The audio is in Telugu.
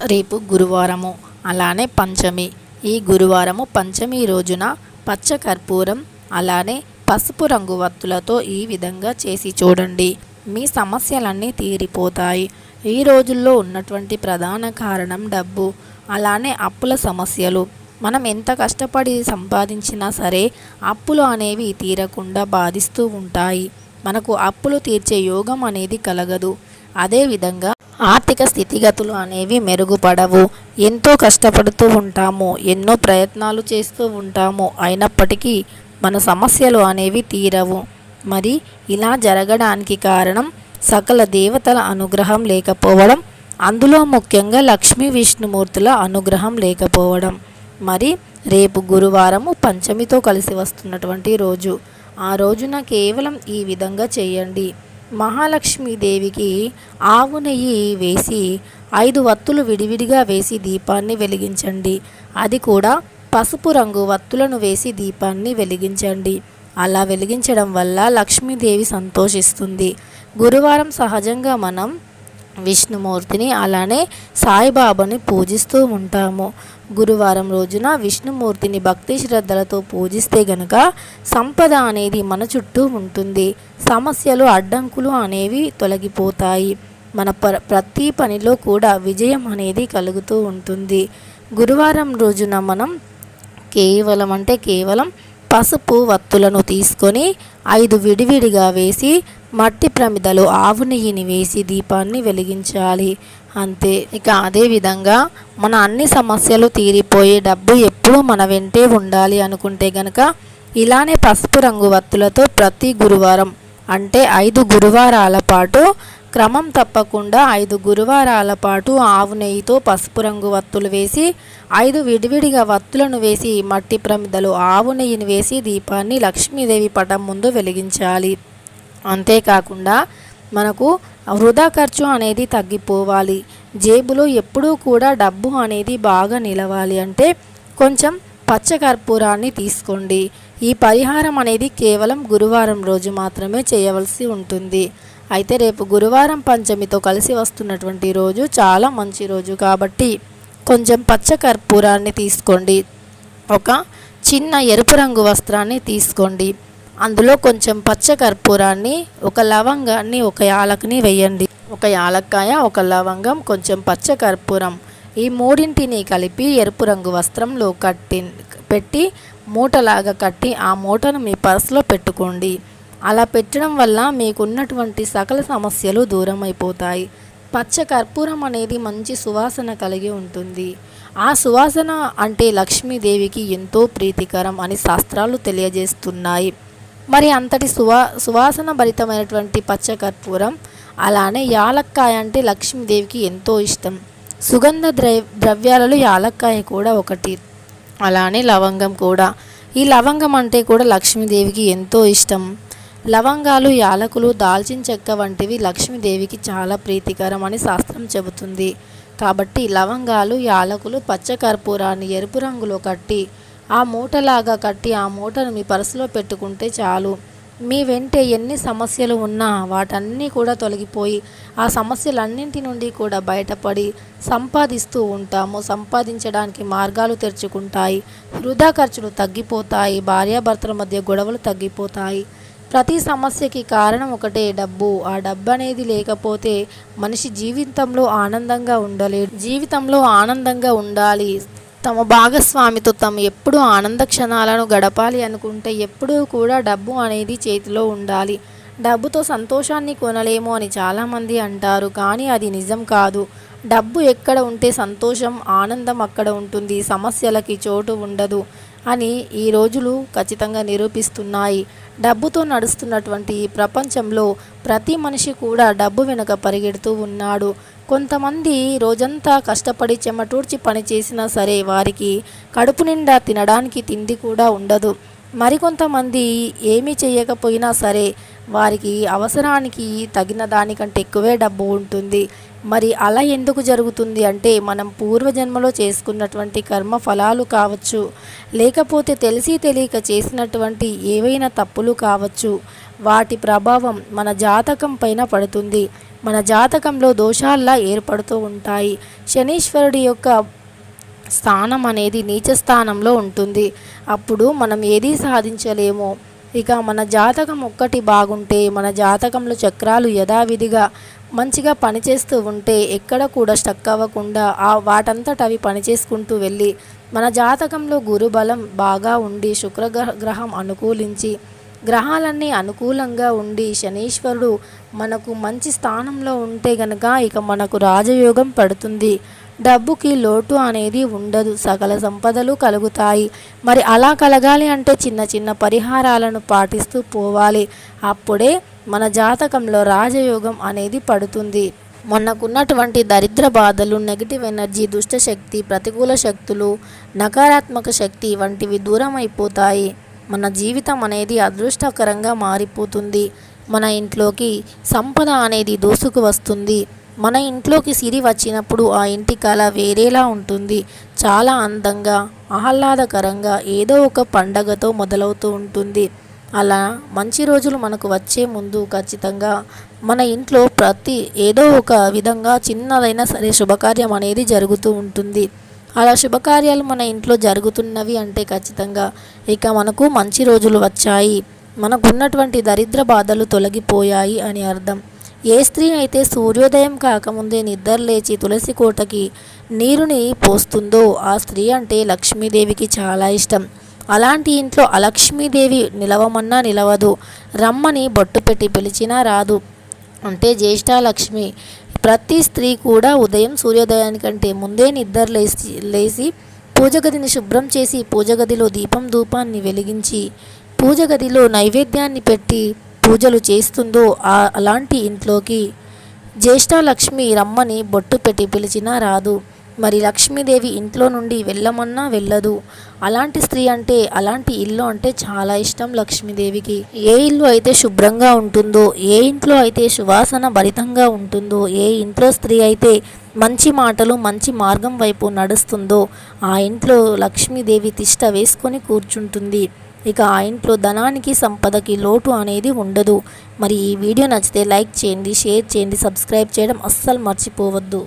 రేపు గురువారము. అలానే పంచమి. ఈ గురువారము పంచమి రోజున పచ్చ కర్పూరం అలానే పసుపు రంగు వత్తులతో ఈ విధంగా చేసి చూడండి. మీ సమస్యలన్నీ తీరిపోతాయి. ఈ రోజుల్లో ఉన్నటువంటి ప్రధాన కారణం డబ్బు అలానే అప్పుల సమస్యలు. మనం ఎంత కష్టపడి సంపాదించినా సరే అప్పులు అనేవి తీరకుండా బాధిస్తూ ఉంటాయి. మనకు అప్పులు తీర్చే యోగం అనేది కలగదు. అదేవిధంగా ఆర్థిక స్థితిగతులు అనేవి మెరుగుపడవు. ఎంతో కష్టపడుతూ ఉంటాము ఎన్నో ప్రయత్నాలు చేస్తూ ఉంటాము అయినప్పటికీ మన సమస్యలు అనేవి తీరవు. మరి ఇలా జరగడానికి కారణం సకల దేవతల అనుగ్రహం లేకపోవడం అందులో ముఖ్యంగా లక్ష్మీ విష్ణుమూర్తుల అనుగ్రహం లేకపోవడం. మరి రేపు గురువారము పంచమితో కలిసి వస్తున్నటువంటి రోజు. ఆ రోజున కేవలం ఈ విధంగా చేయండి. మహాలక్ష్మీదేవికి ఆవు నెయ్యి వేసి ఐదు వత్తులు విడివిడిగా వేసి దీపాన్ని వెలిగించండి. అది కూడా పసుపు రంగు వత్తులను వేసి దీపాన్ని వెలిగించండి. అలా వెలిగించడం వల్ల లక్ష్మీదేవి సంతోషిస్తుంది. గురువారం సహజంగా మనం విష్ణుమూర్తిని అలానే సాయిబాబాని పూజిస్తూ ఉంటాము. గురువారం రోజున విష్ణుమూర్తిని భక్తి శ్రద్ధలతో పూజిస్తే గనక సంపద అనేది మన చుట్టూ ఉంటుంది. సమస్యలు అడ్డంకులు అనేవి తొలగిపోతాయి. మన ప్ర ప్రతి పనిలో కూడా విజయం అనేది కలుగుతూ ఉంటుంది. గురువారం రోజున మనం కేవలం అంటే కేవలం పసుపు వత్తులను తీసుకొని ఐదు విడివిడిగా వేసి మట్టి ప్రమిదలో ఆవు నెయ్యిని వేసి దీపాన్ని వెలిగించాలి. అంతే. ఇక అదేవిధంగా మన అన్ని సమస్యలు తీరిపోయే డబ్బు ఎప్పుడూ మన వెంటే ఉండాలి అనుకుంటే గనక ఇలానే పసుపు రంగు వత్తులతో ప్రతి గురువారం అంటే ఐదు గురువారాల పాటు క్రమం తప్పకుండా ఐదు గురువారాల పాటు ఆవు నెయ్యితో పసుపు రంగు వత్తులు వేసి ఐదు విడివిడిగా వత్తులను వేసి మట్టి ప్రమిదలో ఆవు నెయ్యిని వేసి దీపాన్ని లక్ష్మీదేవి పటం ముందు వెలిగించాలి. అంతేకాకుండా మనకు వృధా ఖర్చు అనేది తగ్గిపోవాలి. జేబులో ఎప్పుడూ కూడా డబ్బు అనేది బాగా నిలవాలి అంటే కొంచెం పచ్చకర్పూరాన్ని తీసుకోండి. ఈ పరిహారం అనేది కేవలం గురువారం రోజు మాత్రమే చేయవలసి ఉంటుంది. అయితే రేపు గురువారం పంచమితో కలిసి వస్తున్నటువంటి రోజు చాలా మంచి రోజు కాబట్టి కొంచెం పచ్చ కర్పూరాన్ని తీసుకోండి. ఒక చిన్న ఎరుపు రంగు వస్త్రాన్ని తీసుకోండి. అందులో కొంచెం పచ్చ కర్పూరాన్ని ఒక లవంగాన్ని ఒక యాలకుని వేయండి. ఒక యాలక్కాయ ఒక లవంగం కొంచెం పచ్చ కర్పూరం. ఈ మూడింటిని కలిపి ఎరుపు రంగు వస్త్రంలో కట్టి పెట్టి మూటలాగా కట్టి ఆ మూటను మీ పర్సులో పెట్టుకోండి. అలా పెట్టడం వల్ల మీకున్నటువంటి సకల సమస్యలు దూరం అయిపోతాయి పచ్చ కర్పూరం అనేది మంచి సువాసన కలిగి ఉంటుంది. ఆ సువాసన అంటే లక్ష్మీదేవికి ఎంతో ప్రీతికరం అని శాస్త్రాలు తెలియజేస్తున్నాయి. మరి అంతటి సువా సువాసన భరితమైనటువంటి పచ్చ కర్పూరం అలానే యాలక్కాయ అంటే లక్ష్మీదేవికి ఎంతో ఇష్టం. సుగంధ ద్రవ ద్రవ్యాలలో యాలక్కాయ కూడా ఒకటి అలానే లవంగం కూడా. ఈ లవంగం అంటే కూడా లక్ష్మీదేవికి ఎంతో ఇష్టం. లవంగాలు యాలకులు దాల్చిన చెక్క వంటివి లక్ష్మీదేవికి చాలా ప్రీతికరం అని శాస్త్రం చెబుతుంది. కాబట్టి లవంగాలు యాలకులు పచ్చకర్పూరాన్ని ఎరుపు రంగులో కట్టి ఆ మూటలాగా కట్టి ఆ మూటను మీ పర్సులో పెట్టుకుంటే చాలు. మీ వెంటే ఎన్ని సమస్యలు ఉన్నా వాటన్నీ కూడా తొలగిపోయి ఆ సమస్యలన్నింటి నుండి కూడా బయటపడి సంపాదిస్తూ ఉంటాము. సంపాదించడానికి మార్గాలు తెరుచుకుంటాయి. వృధా ఖర్చులు తగ్గిపోతాయి. భార్యాభర్తల మధ్య గొడవలు తగ్గిపోతాయి. ప్రతి సమస్యకి కారణం ఒకటే డబ్బు. ఆ డబ్బు అనేది లేకపోతే మనిషి జీవితంలో ఆనందంగా ఉండలేడు. జీవితంలో ఆనందంగా ఉండాలి. తమ భాగస్వామితో తమ ఎప్పుడు ఆనంద క్షణాలను గడపాలి అనుకుంటే ఎప్పుడూ కూడా డబ్బు అనేది చేతిలో ఉండాలి. డబ్బుతో సంతోషాన్ని కొనలేము అని చాలామంది అంటారు కానీ అది నిజం కాదు. డబ్బు ఎక్కడ ఉంటే సంతోషం ఆనందం అక్కడ ఉంటుంది. సమస్యలకి చోటు ఉండదు. అని ఈ రోజులు ఖచ్చితంగా నిరూపిస్తున్నాయి. డబ్బుతో నడుస్తున్నటువంటి ఈ ప్రపంచంలో ప్రతి మనిషి కూడా డబ్బు వెనుక పరిగెడుతూ ఉన్నాడు. కొంతమంది రోజంతా కష్టపడి చెమటూర్చి పని చేసినా సరే వారికి కడుపు నిండా తినడానికి తిండి కూడా ఉండదు. మరికొంతమంది ఏమీ చేయకపోయినా సరే వారికి అవసరానికి తగిన దానికంటే ఎక్కువే డబ్బు ఉంటుంది. మరి అలా ఎందుకు జరుగుతుంది అంటే మనం పూర్వజన్మలో చేసుకున్నటువంటి కర్మ ఫలాలు కావచ్చు లేకపోతే తెలిసి తెలియక చేసినటువంటి ఏవైనా తప్పులు కావచ్చు వాటి ప్రభావం మన జాతకం పైన పడుతుంది. మన జాతకంలో దోషాల్లా ఏర్పడుతూ ఉంటాయి. శనీశ్వరుడి యొక్క స్థానం అనేది నీచ స్థానంలో ఉంటుంది. అప్పుడు మనం ఏదీ సాధించలేము ఇక మన జాతకం ఒక్కటి బాగుంటే మన జాతకంలో చక్రాలు యథావిధిగా మంచిగా పనిచేస్తూ ఉంటే ఎక్కడ కూడా స్టక్ అవ్వకుండా ఆ వాటంతట అవి పనిచేసుకుంటూ వెళ్ళి మన జాతకంలో గురుబలం బాగా ఉండి శుక్రగ్రహం గ్రహం అనుకూలించి గ్రహాలన్నీ అనుకూలంగా ఉండి శనీశ్వరుడు మనకు మంచి స్థానంలో ఉంటే గనక ఇక మనకు రాజయోగం పడుతుంది. డబ్బుకి లోటు అనేది ఉండదు. సకల సంపదలు కలుగుతాయి. మరి అలా కలగాలి అంటే చిన్న చిన్న పరిహారాలను పాటిస్తూ పోవాలి. అప్పుడే మన జాతకంలో రాజయోగం అనేది పడుతుంది. మనకున్నటువంటి దరిద్ర బాధలు నెగిటివ్ ఎనర్జీ దుష్టశక్తి ప్రతికూల శక్తులు నకారాత్మక శక్తి వంటివి దూరం అయిపోతాయి మన జీవితం అనేది అదృష్టకరంగా మారిపోతుంది. మన ఇంట్లోకి సంపద అనేది దోసుకు వస్తుంది. మన ఇంట్లోకి సిరి వచ్చినప్పుడు ఆ ఇంటి కళ వేరేలా ఉంటుంది. చాలా అందంగా ఆహ్లాదకరంగా ఏదో ఒక పండగతో మొదలవుతూ ఉంటుంది. అలా మంచి రోజులు మనకు వచ్చే ముందు ఖచ్చితంగా మన ఇంట్లో ప్రతి ఏదో ఒక విధంగా చిన్నదైనా సరే శుభకార్యం అనేది జరుగుతూ ఉంటుంది. అలా శుభకార్యాలు మన ఇంట్లో జరుగుతున్నవి అంటే ఖచ్చితంగా ఇక మనకు మంచి రోజులు వచ్చాయి. మనకున్నటువంటి దరిద్ర బాధలు తొలగిపోయాయి అని అర్థం. ఏ స్త్రీ అయితే సూర్యోదయం కాకముందే నిద్ర లేచి తులసి కోటకి నీరుని పోస్తుందో ఆ స్త్రీ అంటే లక్ష్మీదేవికి చాలా ఇష్టం. అలాంటి ఇంట్లో అలక్ష్మీదేవి నిలవమన్నా నిలవదు. రమ్మని బొట్టు పెట్టి పిలిచినా రాదు. అంటే జ్యేష్ఠాలక్ష్మి ప్రతి స్త్రీ కూడా ఉదయం సూర్యోదయానికంటే ముందే నిద్ర లేచి లేచి పూజ గదిని శుభ్రం చేసి పూజ గదిలో దీపం ధూపాన్ని వెలిగించి పూజగదిలో నైవేద్యాన్ని పెట్టి పూజలు చేస్తుందో ఆ అలాంటి ఇంట్లోకి జ్యేష్ఠలక్ష్మి రమ్మని బొట్టు పెట్టి పిలిచినా రాదు. మరి లక్ష్మీదేవి ఇంట్లో నుండి వెళ్ళమన్నా వెళ్ళదు. అలాంటి స్త్రీ అంటే అలాంటి ఇల్లు అంటే చాలా ఇష్టం లక్ష్మీదేవికి. ఏ ఇల్లు అయితే శుభ్రంగా ఉంటుందో ఏ ఇంట్లో అయితే సువాసన భరితంగా ఉంటుందో ఏ ఇంట్లో స్త్రీ అయితే మంచి మాటలు మంచి మార్గం వైపు నడుస్తుందో ఆ ఇంట్లో లక్ష్మీదేవి తిష్ట వేసుకొని కూర్చుంటుంది. ఇక ఆ ఇంట్లో ధనానికి సంపదకి లోటు అనేది ఉండదు. మరి ఈ వీడియో నచ్చితే లైక్ చేయండి షేర్ చేయండి సబ్స్క్రైబ్ చేయడం అస్సలు మర్చిపోవద్దు.